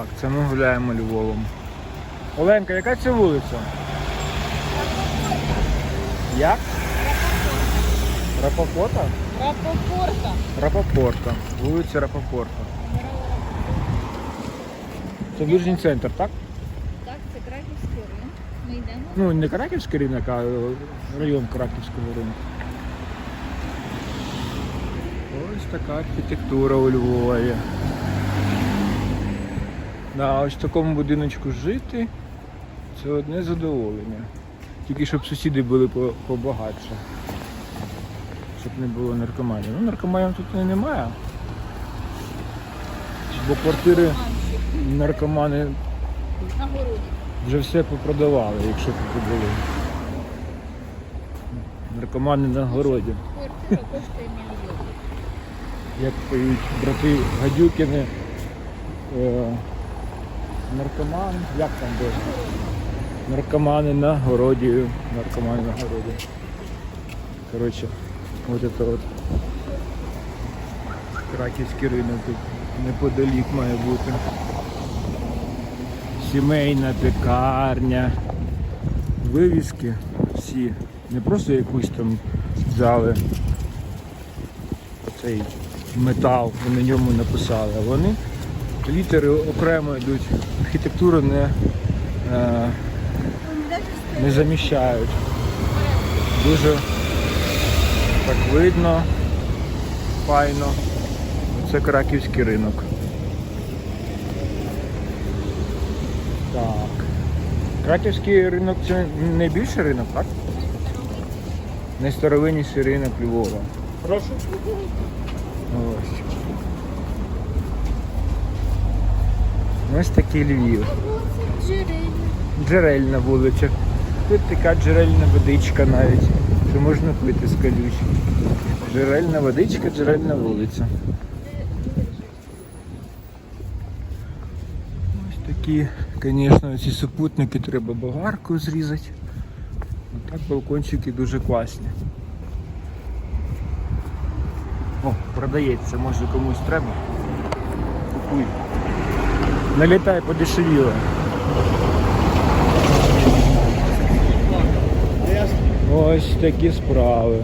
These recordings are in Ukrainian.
Так, це ми гуляємо Львовом. Оленка, яка це вулиця? Як? Рапопорта? Рапопорта. Рапопорта. Вулиця Рапопорта. Це ближній центр, так? Так, це Краківський ринок. Ми йдемо. Ну, не Краківський ринок, а район Краківського ринку. Ось така архітектура у Львові. Да, ось в такому будиночку жити це одне задоволення. Тільки щоб сусіди були побагатше. Щоб не було наркоманів. Ну, наркоманів тут і немає. Бо квартири наркомани вже все попродавали, якщо тут були. Наркомани на городі. Квартира коштує мільйон. Як поють брати Гадюкіни. Наркоман, як там було? Наркомани на городі. Наркомани на городі. Коротше, от це от. Краківський ринок тут неподалік має бути. Сімейна пекарня. Вивіски всі. Не просто якусь там взяли цей метал, і на ньому написали, а вони літери окремо йдуть. Архітектуру не, е, не заміщають. Дуже так видно, файно. Це краківський ринок. Так. Краківський ринок це найбільший ринок, так? Найстаровинніший ринок Львова. Прошу. Ось. Ось такий Львів. Джерельна вулиця. Тут така джерельна водичка навіть. Що можна пити з калюч. Джерельна водичка, джерельна вулиця. Ось такі, звісно, ці супутники треба болгаркою зрізати. А так балкончики дуже класні. О, продається, може комусь треба. Купуй. Налітай подешевіло. Ось такі справи.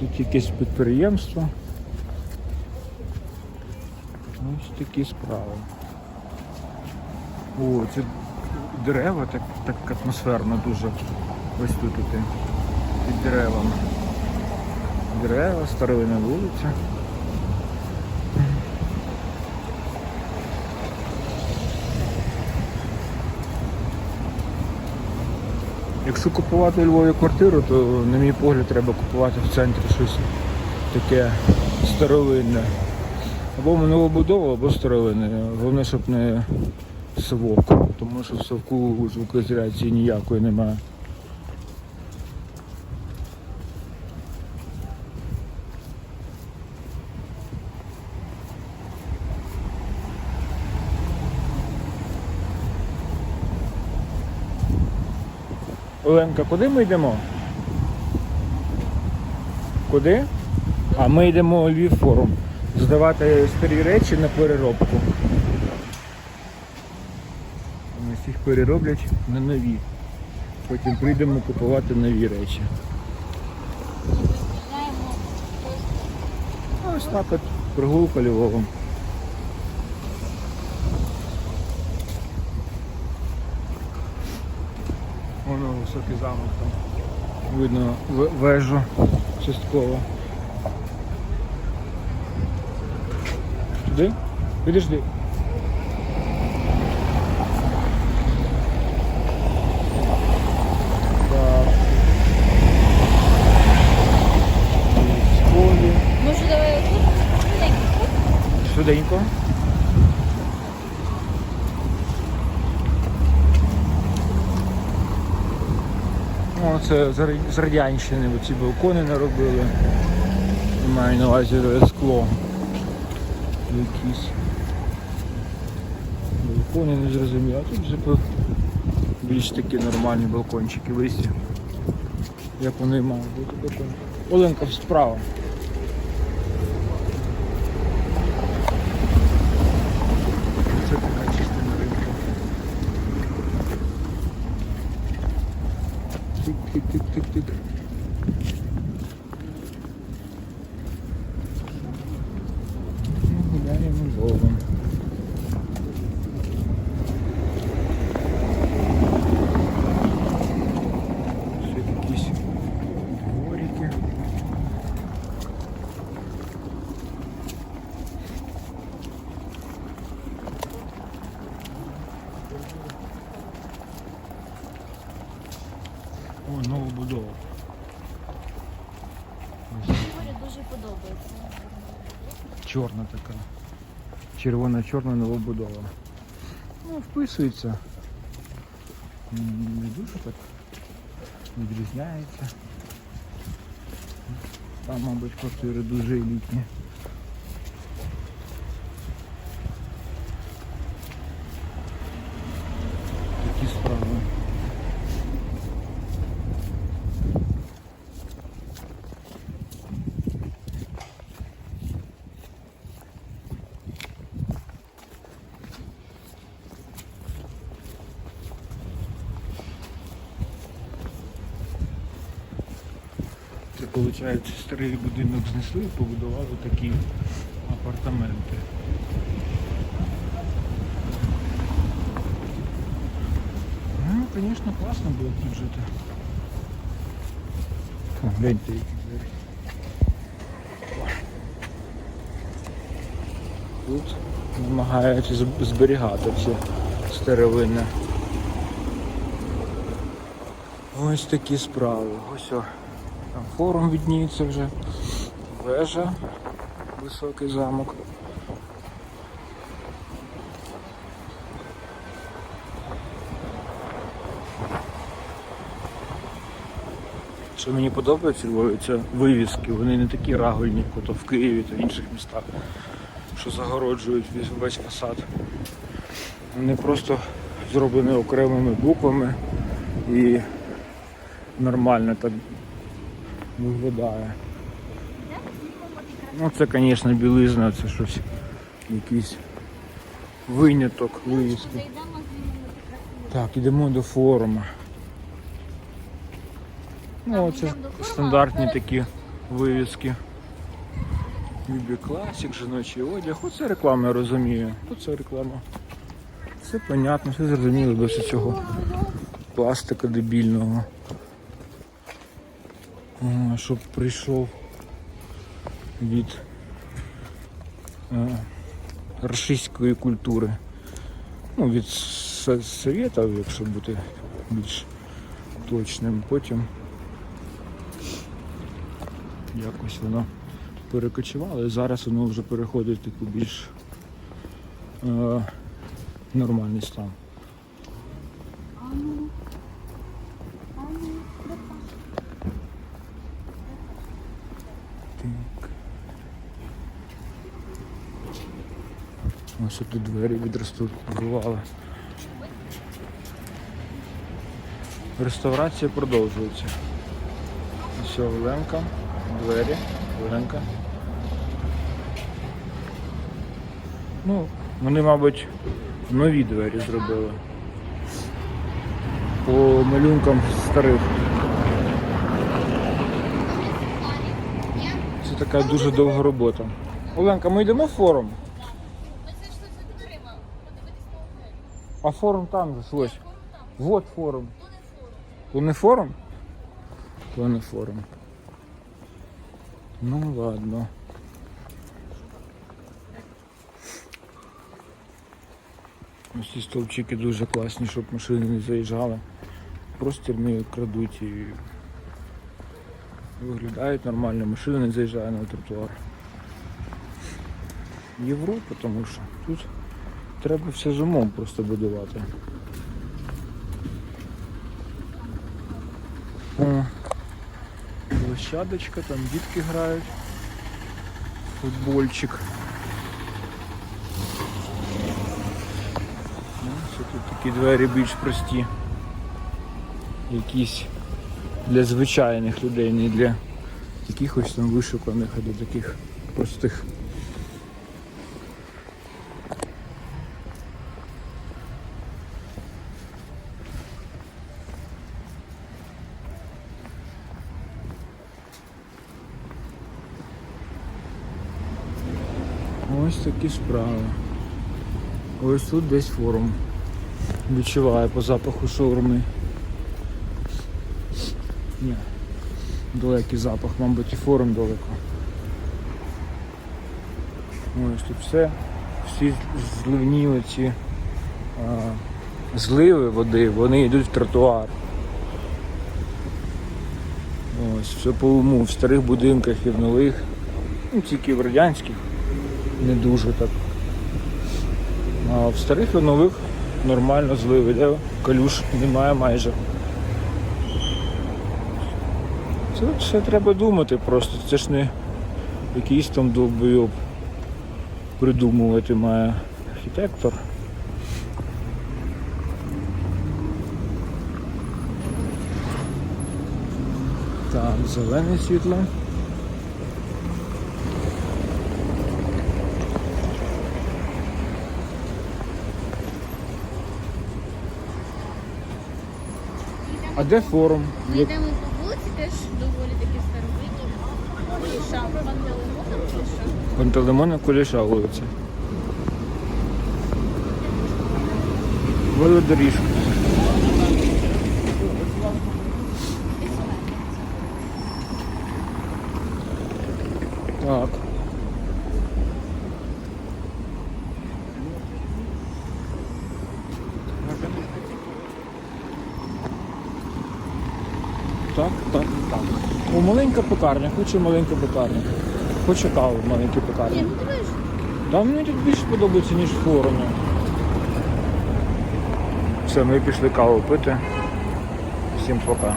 Тут якесь підприємство. Ось такі справи. О, це дерева так, так атмосферно дуже. Ось тут от, під деревами. Дерева, старовина вулиця. Якщо купувати у Львові квартиру, то, на мій погляд, треба купувати в центрі щось таке старовинне. Або новобудова, або старовинне. Головне, щоб не совок, тому що в совку звукоізоляції ніякої немає. Оленка, куди ми йдемо? Куди? А ми йдемо у Львів форум. Здавати старі речі на переробку. Ось їх перероблять на нові. Потім прийдемо купувати нові речі. Ось так от прогулка Львовом. Воно високий замок там. Видно вежу частково. Туди? Підожди. Може, давай? Маленький. Швиденько. Це з Ра- з радянщини ці балкони наробили. Маю на увазі е, скло. Якісь. Балкони не зрозуміло. А тут вже більш такі нормальні балкончики висі. Як вони мають бути балкончики. Оленка справа. tic, tic. Мені дуже подобається. чорна така. Червона-чорна новобудова. Ну, вписується. М, Не дуже так відрізняється. Там, мабуть, квартири дуже елітні. Такі справи. Виходить, старий будинок знесли і побудували такі апартаменти. Ну, звісно, класно було тут жити. Гляньте, які двері. Тут намагаються зберігати все старовинне. Ось такі справи. Ось о. Там форум відніється вже. Вежа, високий замок. Що мені подобається це вивіски. Вони не такі рагульні, як в Києві та в інших містах, що загороджують весь фасад. Вони просто зроблені окремими буквами і нормально так виглядає. Ну це, звісно, білизна, це щось якийсь виняток вивіски. Так, ідемо до форуму. Ну, А, це йдемо до форуму, стандартні такі вивіски. Юбі Класік, жіночий одяг. Оце реклама, я розумію. Оце реклама. Все понятно, все зрозуміло без цього пластика дебільного. Щоб прийшов від е, рашистської культури. Ну, від Со- Совєтів, якщо бути більш точним. Потім якось воно перекочувало і зараз воно вже переходить в таку більш е, нормальний стан. Так. Ось тут двері відреставрували. Реставрація продовжується. Ось Оленка, двері, Оленка. Ну, вони, мабуть, нові двері зробили. По малюнкам старих. Це така дуже довга робота. Оленка, ми йдемо в форум? А форум там же ось. Вот форум. то не форум. То форум? Ну ладно. Ось стовпчики дуже класні, щоб машини не заїжджали. Просто не крадуть і виглядають нормально, машина не заїжджає на тротуар. Європа, тому що тут треба все з умом просто будувати. Площадочка, там дітки грають. Футбольчик. Ну, тут такі двері більш прості. Якісь для звичайних людей, не для якихось там вишуканих, а для таких простих. Ось такі справи. Ось тут десь форум. Відчуваю по запаху шаурми. Ні. Далекий запах, мабуть, і форум далеко. Ось тут все. Всі зливні ці а, зливи води, вони йдуть в тротуар. Ось, все по уму, в старих будинках і в нових. Ну, тільки в радянських не дуже так. А в старих і нових нормально злив іде, калюш немає майже. Це все треба думати просто. Це ж не якийсь там довбойоб придумувати має архітектор. Так, зелене світло. А де форум? Ми Як- йдемо по вулиці, теж доволі такі старовинні. Куліша, Пантелеймона, Куліша. Пантелеймона Куліша вулиця. Велодоріжка. Так. Так, так, так. О, маленька пекарня, хочу маленьку пекарню. Хочу каву в маленькій Ні, пекарні. ну Та мені тут більше подобається, ніж в форумі. Все, ми пішли каву пити. Всім пока.